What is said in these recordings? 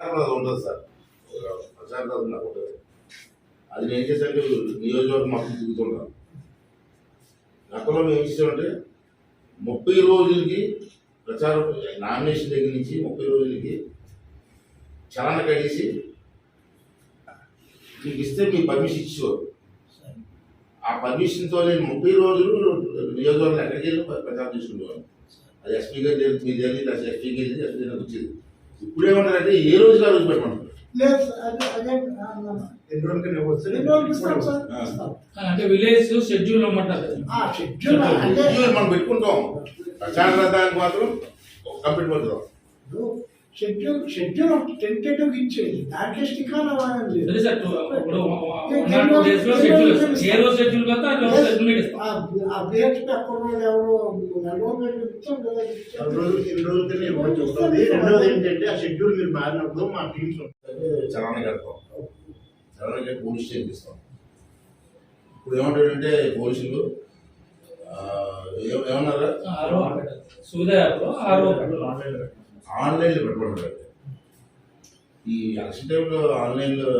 అది ఉంటుంది సార్. ప్రశాంతత నాకు ఉంటుంది అది నేను ఏం నియోజకవర్గం మాకు తిరుగుతుంటాను గతంలో మేము ఏం చేసామంటే ముప్పై రోజులకి ప్రచారం నామినేషన్ దగ్గర నుంచి ముప్పై రోజులకి చలన కడిసి మీకు ఇస్తే మీ పర్మిషన్ ఇచ్చేవారు. ఆ పర్మిషన్తో నేను ముప్పై రోజులు నియోజకవర్గం ఎక్కడికి వెళ్ళి ప్రచారం చేసుకునేవాను అది ఎస్పీ గారు తెలియదు జరిగింది అసలు ఎస్పీ గారు ఎస్పీ గారికి వచ్చేది. ఇప్పుడు ఏమంటారంటే ఏ రోజు ఆ రోజు పెట్టమంటారు లేదు అదే అదే. అంటే విలేజ్ షెడ్యూల్ షెడ్యూల్ అంటే మనం పెట్టుకుంటాం. ప్రచార రథానికి మాత్రం కంప్లీట్ పడుతుంది షెడ్యూల్ షెడ్యూల్ టెంటేటివ్ ఇచ్చేది దాంట్లో స్టికాన్ అవ్వాలి సరే సార్ టూ- ఇప్పుడు వన్ టూ డేస్లో షెడ్యూల్ ఇస్తాం. ఏ రోజు షెడ్యూల్ కదా ఆ ఇస్తాం ఆ ఎవరు రెండోది ఏంటంటే షెడ్యూల్ మీరు మారినప్పుడు మా టీమ్స్ చలానా కడతాం చలానా కట్టి పోలీస్ స్టేషన్ ఇస్తాం ఇప్పుడు ఏమంటాడంటే పోలీసులు ఏమన్నారా? ఆరో సువిధ యాప్లో ఆరో ఆన్లైన్లో పెట్టబడ్డారు ఈ ఎలక్షన్ టైంలో ఆన్లైన్లో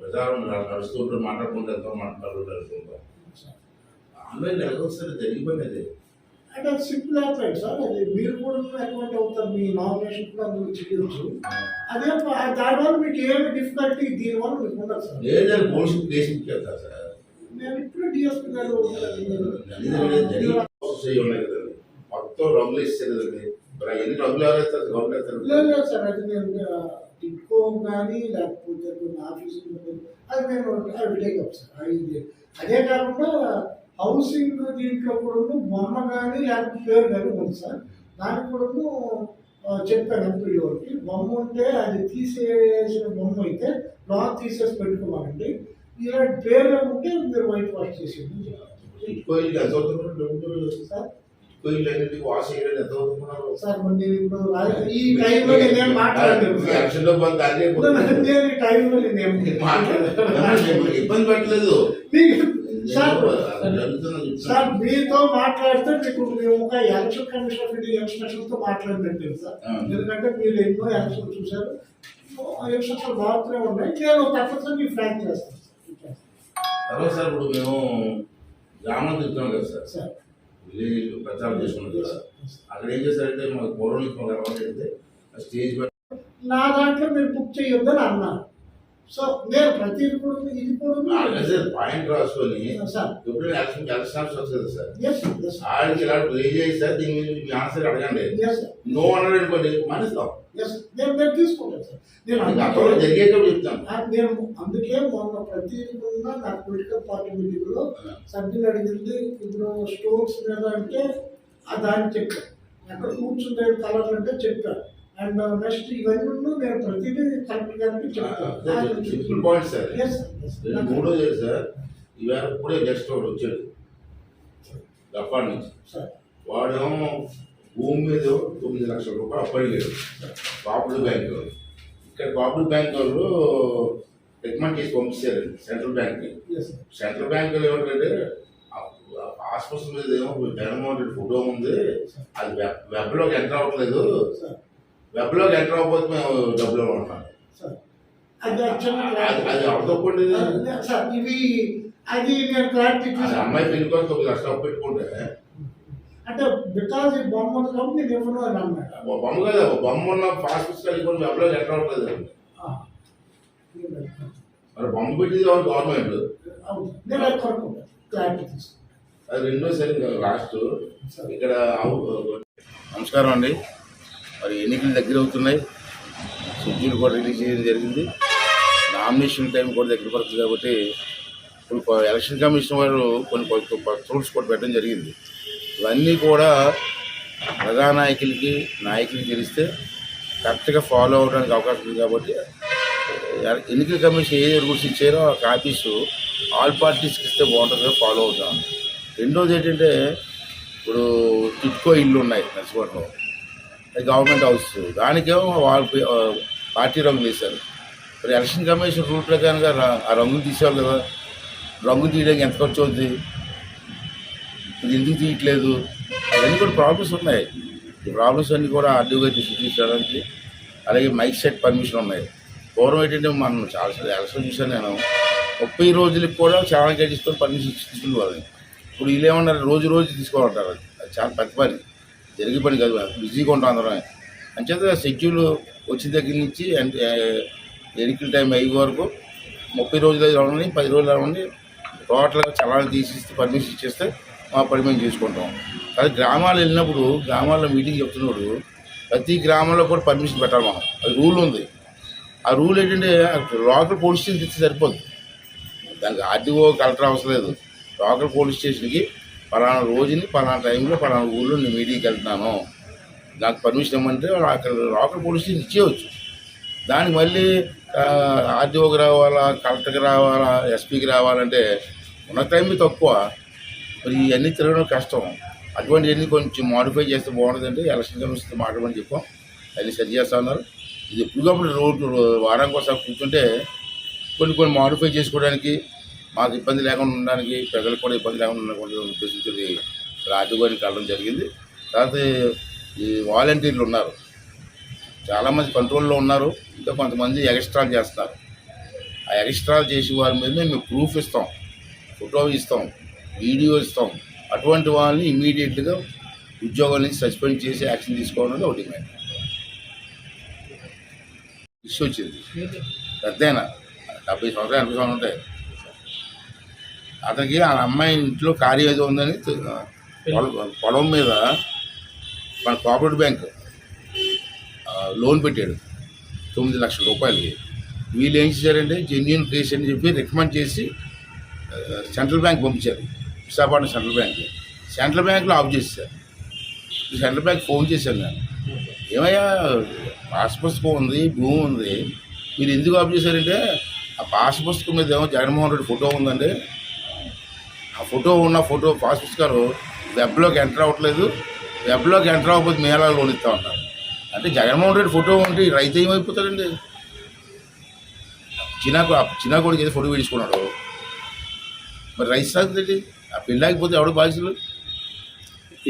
ప్రచారం న- నడుస్తూ ఉంటారు మాట్లాడుకుంటూ వెళ్తాం మాట్లాడుకుంటూ ఉంటాం ఆన్లైన్లో ఎలా వస్తుంది జరిగిపోయింది అది అంటే అది సింపుల్ అయిపోయింది సార్ అది మీరు కూడా అకౌంట్ అవుతారు మీ నామినేషన్ కూడా అందులో చేయొచ్చు అదే దానివల్ల మీకు ఏమి డిఫికల్టీ దీనివల్ల మీకు ఉండదు సార్ లేదని పోలీసులు కేసు ఇచ్చేస్తారు సార్ నేను ఇప్పుడు డిఎస్పీ గారు మొత్తం రంగులు ఇస్తారు కదండి మరి ఎన్ని రంగులు ఎవరేస్తారు? గవర్నమెంట్ వేస్తారు లేదు లేదు సార్. అది నేను టిక్కో కానీ లేకపోతే కొన్ని ఆఫీసులు అది నేను అవి సార్. అది అదే కాకుండా హౌసింగ్ దీంట్లో కూడా బొమ్మ కానీ లేకపోతే పేరు కానీ ఉంది సార్. దానికి కూడా చెప్పాను ఎంపీడీ వాళ్ళకి. బొమ్మ ఉంటే అది తీసేసిన బొమ్మ అయితే లాక్ తీసేసి పెట్టుకోవాలండి. ఇలాంటి పేరు ఉంటే మీరు వైట్ వాష్ డబ్బులు సార్ అనేది వాష్ చేయడం ఎంత అవుతున్నారు సార్ నేను ఇప్పుడు ఈ టైంలో నేను మాట్లాడలేదు కొంత అదే నేను ఈ టైంలో నేను మాట్లాడలేదు. ఇబ్బంది పెట్టలేదు సార్ సార్ మీతో మాట్లాడితే మీకు మేము ఒక ఎలక్షన్ కమిషన్ ఎలక్షన్తో మాట్లాడినట్టు సార్. ఎందుకంటే మీరు ఎన్నో ఎలక్షన్ చూశారు. ఎలక్షన్స్ బాగుతూనే ఉన్నాయి. నేను తప్పనిసరి మీకు చేస్తాను. సార్. తర్వాత సార్ ఇప్పుడు మేము గ్రామం తిరుగుతున్నాం కదా సార్. విలేజ్ ప్రచారం చేసుకున్నాం కదా అక్కడ ఏం చేశారంటే మాకు అలవాటు అయితే స్టేజ్ నా దాంట్లో మీరు బుక్ చేయొద్దని అన్నారు. సో నేను ప్రతి కూడా ఇది కూడా సార్ పాయింట్ రాసుకొని సార్. ఎప్పుడైనా ఎలక్షన్ ఎలక్షన్ వస్తుంది సార్. ఆడికి ఇలా ప్లే చేసి సార్ దీని మీద మీ ఆన్సర్ అడగండి. నో అన్నాడు అనుకోండి మానేస్తాం. ఎస్ నేను నేను తీసుకుంటాను సార్ నేను జరిగేటప్పుడు చెప్తాను. నేను అందుకే మొన్న ప్రతి నా పొలిటికల్ పార్టీ మీటింగ్లో సభ్యులు అడిగింది ఇప్పుడు స్టోర్స్ మీద అంటే దాన్ని చెప్పాను అక్కడ కూర్చుండే కలర్లు అంటే చెప్పాను అండ్ నెక్స్ట్ ఇవన్నీ నేను ప్రతిదీ కలెక్టర్ గారికి చెప్తాను. సింపుల్ పాయింట్ సార్ మూడో ఈవేళ ఇప్పుడే గెస్ట్ ఒకడు వచ్చాడు. జపాన్ నుంచి. వాడేమో భూమి మీద తొమ్మిది లక్షల రూపాయలు అప్పు అడిగాడు కోఆపరేటివ్ బ్యాంక్ వాళ్ళు. ఇక్కడ కోఆపరేటివ్ బ్యాంక్ వాళ్ళు రికమెండ్ చేసి పంపించారు సెంట్రల్ బ్యాంక్కి. ఎస్ సెంట్రల్ బ్యాంక్ ఏమంటే పాస్పోర్ట్స్ మీద ఏమో జగన్మోహన్ రెడ్డి ఫోటో ఉంది అది వెబ్ వెబ్లోకి ఎంటర్ అవ్వట్లేదు. వెబ్లోకి ఎంటర్ అవ్వకపోతే మేము డబ్బులు సార్ అది యాక్చువల్గా అది నేను క్లారిటీ అమ్మాయి పెళ్ళి కోసం తొమ్మిది లక్షలు పెట్టుకుంటే అంటే బికాజ్ ఈ బొమ్మ ఉంది కాబట్టి నేను ఇవ్వను అని అన్నాడు. బొమ్మ కదా బొమ్మ ఉన్న కూడా వెబ్లోకి ఎంటర్ అవ్వట్లేదు ఆ. మరి బొమ్మ పెట్టింది ఎవరు గవర్నమెంట్ అవును నేను అది క్లారిటీ తీసుకుంటాను. అది రెండోసారి లాస్ట్ ఇక్కడ నమస్కారం అండి. మరి ఎన్నికలు దగ్గర అవుతున్నాయి. షెడ్యూల్ కూడా రిలీజ్ చేయడం జరిగింది. నామినేషన్ టైం కూడా దగ్గర పడుతుంది కాబట్టి ఇప్పుడు కొ- ఎలక్షన్ కమిషన్ వారు కొన్ని రూల్స్ కూడా పెట్టడం జరిగింది. ఇవన్నీ కూడా ప్రధానాయకులకి నాయకులకి తెలిస్తే కరెక్ట్గా ఫాలో అవడానికి అవకాశం ఉంది కాబట్టి ఎన్నికల కమిషన్ ఏ రూల్స్ ఇచ్చారో ఆ కాపీస్ ఆల్ పార్టీస్కి ఇస్తే బాగుంటుందో ఫాలో అవుతాం. రెండోది ఏంటంటే ఇప్పుడు టిట్కో ఇల్లు ఉన్నాయి నర్సిపట్నంలో. అది గవర్నమెంట్ హౌస్. దానికేమో వాళ్ళు పార్టీ రంగు వేశారు. మరి ఎలక్షన్ కమిషన్ రూల్ ప్రకారంగా ఆ రంగులు తీసేవాళ్ళు కదా. రంగు తీయడానికి ఎంత ఖర్చు అవుతుంది ఇది ఎందుకు తీయట్లేదు? అవన్నీ కూడా ప్రాబ్లమ్స్ ఉన్నాయి. ఈ ప్రాబ్లమ్స్ అన్నీ కూడా ఆర్డీఓగా దృష్టి తీసుకోవడానికి అలాగే మైక్ సెట్ పర్మిషన్ ఉన్నాయి. పూర్వం ఏంటంటే మనం చాలా ఎలక్షన్ చూసాను నేను. ముప్పై రోజులకు కూడా చాలా తీసుకొని పర్మిషన్ తీసుకుని వాళ్ళని. ఇప్పుడు వీళ్ళు ఏమన్నారు? రోజు రోజు తీసుకోవాలంటారు. అది చాలా పెద్ద పని. జరిగే పని కాదు. బిజీగా ఉంటాం అందరం అంచేత షెడ్యూల్ వచ్చిన దగ్గర నుంచి అంటే ఎన్నికల టైం అయ్యే వరకు ముప్పై రోజులు రావండి పది రోజులు రావండి టోటల్గా చలాన్ని తీసిస్తే పర్మిషన్ ఇచ్చేస్తే మా పని మేము చేసుకుంటాం అది గ్రామాలు వెళ్ళినప్పుడు గ్రామాల్లో మీటింగ్ చెప్తున్నప్పుడు ప్రతి గ్రామంలో కూడా పర్మిషన్ పెట్టాలి మనం. అది రూల్ ఉంది. ఆ రూల్ ఏంటంటే లోకల్ పోలీస్ స్టేషన్ ఇస్తే సరిపోదు దానికి ఆర్టీఓ కలెక్టర్ అవసరం లేదు. లోకల్ పోలీస్ స్టేషన్కి పలానా రోజుని పలానా టైంలో పలానా ఊళ్ళో నేను మీటింగ్కి వెళ్తున్నాను. నాకు పర్మిషన్ ఇవ్వమంటే అక్కడ లోకల్ పోలీస్ స్టేషన్ ఇచ్చేయచ్చు. దానికి మళ్ళీ ఆర్టీఓకి రావాలా కలెక్టర్కి రావాలా ఎస్పీకి రావాలంటే ఉన్న టైం తక్కువ. మరి ఇవన్నీ తిరగడం కష్టం. అటువంటివన్నీ కొంచెం మాడిఫై చేస్తే బాగుంటుందంటే ఎలక్షన్ కమిషన్తో మాట్లాడమని చెప్పాం. అన్ని సరి చేస్తా ఉన్నారు. ఇది ఎప్పటికప్పుడు రోడ్డు వారానికి ఒకసారి కూర్చుంటే కొన్ని కొన్ని మాడిఫై చేసుకోవడానికి మాకు ఇబ్బంది లేకుండా ఉండడానికి ప్రజలకు కూడా ఇబ్బంది లేకుండా ఉండకుండా ఉద్దేశించి రాజుగారిని కలడం జరిగింది. తర్వాత ఈ వాలంటీర్లు ఉన్నారు. చాలామంది కంట్రోల్లో ఉన్నారు. ఇంకా కొంతమంది ఎక్స్ట్రా చేస్తున్నారు. ఆ ఎక్స్ట్రా చేసే వారి మీద మేము ప్రూఫ్ ఇస్తాం. ఫోటో ఇస్తాం. వీడియో ఇస్తాం అటువంటి వాళ్ళని ఇమీడియట్గా ఉద్యోగాల నుంచి సస్పెండ్ చేసి యాక్షన్ తీసుకోవాలని ఒకటి డిమాండ్ ఇష్యూ వచ్చింది. పెద్దయినా డెబ్బై సంవత్సరాలు ఎనభై సంవత్సరాలు ఉంటాయి. అతనికి ఆ అమ్మాయి ఇంట్లో కార్యం ఏదో ఉందని పొలం- మీద మన కోఆపరేటివ్ బ్యాంక్ లోన్ పెట్టాడు. తొమ్మిది లక్షల రూపాయలకి. వీళ్ళు ఏం చేశారంటే జెన్యున్ కేసు అని చెప్పి రికమెండ్ చేసి సెంట్రల్ బ్యాంక్ పంపించారు. Visakhapatnam central bank. సెంట్రల్ బ్యాంక్లో ఆఫ్ చేశారు. సెంట్రల్ బ్యాంక్ ఫోన్ చేశాను నేను. ఏమయ్యా పాస్ పుస్తకం ఉంది భూమి ఉంది. మీరు ఎందుకు ఆఫ్ చేశారంటే ఆ పాస్ పుస్తకం మీద ఏమో జగన్మోహన్ రెడ్డి ఫోటో ఉందండి. ఆ ఫోటో ఉన్న ఫోటో పాస్ పుస్తకాలు వెబ్లోకి ఎంటర్ అవ్వట్లేదు. వెబ్లోకి ఎంటర్ అవ్వకపోతే మేళా లోన్ ఇస్తా ఉంటారు అంటే జగన్మోహన్ రెడ్డి ఫోటో ఉంటే రైతు ఏమైపోతాడండి? చినాకు చిన్న కొడుకు ఏదో ఫోటో వేయించుకున్నాడు మరి రైస్ సాగుతుంది ఆ పెళ్ళి ఆగిపోతే ఎవడు బాధ్యులు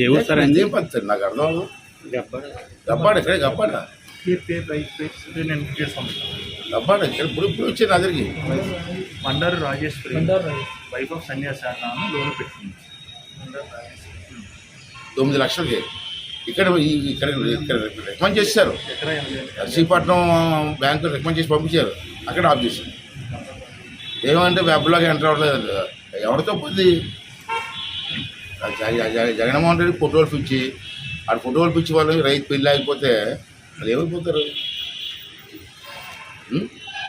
ఏ ఊరు సార్ అండి? ఏం పడుతుంది నాకు అర్థం అవ్వదు. గబ్బాడు. ఇక్కడే గబ్బాడా? గబ్బాడు ఇక్కడ ఇప్పుడు ఇప్పుడు వచ్చే నా దగ్గరికి Mandaru Rajeshwari. Wife of Sanyasi loan పెట్టింది తొమ్మిది లక్షలకి. ఇక్కడ ఇక్కడ ఇక్కడ రికమెండ్ చేశారు నర్సీపట్నం బ్యాంకు రికమెండ్ చేసి పంపించారు. అక్కడ ఆఫ్ చేశారు. ఏమంటే వెబ్లోకి ఎంటర్ అవ్వట్లేదు. ఎవరితో పోయింది? జగన్మోహన్ రెడ్డి ఫోటోలు పిచ్చి ఆ ఫోటోలు పిచ్చి వాళ్ళు రైతు పెళ్ళి ఆగిపోతే వాళ్ళు ఏమైపోతారు